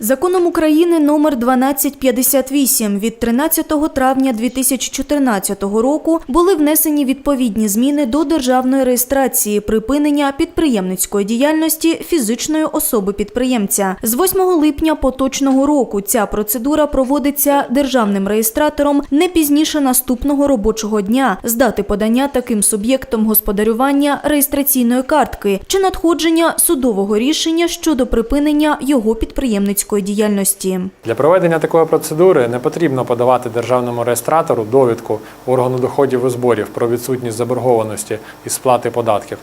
Законом України номер 1258 від 13 травня 2014 року були внесені відповідні зміни до державної реєстрації припинення підприємницької діяльності фізичної особи-підприємця. З 8 липня поточного року ця процедура проводиться державним реєстратором не пізніше наступного робочого дня з дати подання таким суб'єктом господарювання реєстраційної картки чи надходження судового рішення щодо припинення його підприємницької діяльності. Для проведення такої процедури не потрібно подавати державному реєстратору довідку органу доходів і зборів про відсутність заборгованості із сплати податків,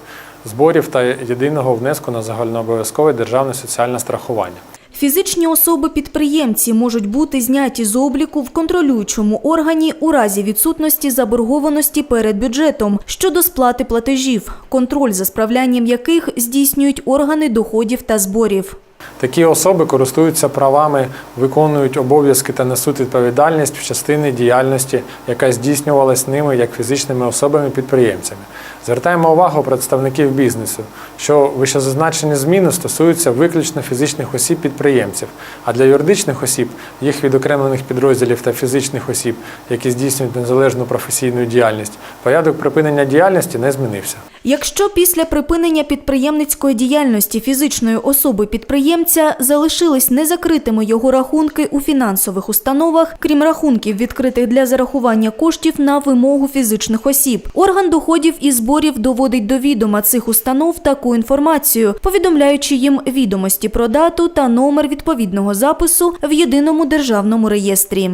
зборів та єдиного внеску на загальнообов'язкове державне соціальне страхування. Фізичні особи-підприємці можуть бути зняті з обліку в контролюючому органі у разі відсутності заборгованості перед бюджетом щодо сплати платежів, контроль за справлянням яких здійснюють органи доходів та зборів. Такі особи користуються правами, виконують обов'язки та несуть відповідальність в частині діяльності, яка здійснювалась ними як фізичними особами-підприємцями. Звертаємо увагу представників бізнесу, що вищезазначені зміни стосуються виключно фізичних осіб-підприємців, а для юридичних осіб, їх відокремлених підрозділів та фізичних осіб, які здійснюють незалежну професійну діяльність, порядок припинення діяльності не змінився. Якщо після припинення підприємницької діяльності фізичної особи підприємця залишились незакритими його рахунки у фінансових установах, крім рахунків, відкритих для зарахування коштів на вимогу фізичних осіб, орган доходів і зборів доводить до відома цих установ таку інформацію, повідомляючи їм відомості про дату та номер відповідного запису в єдиному державному реєстрі.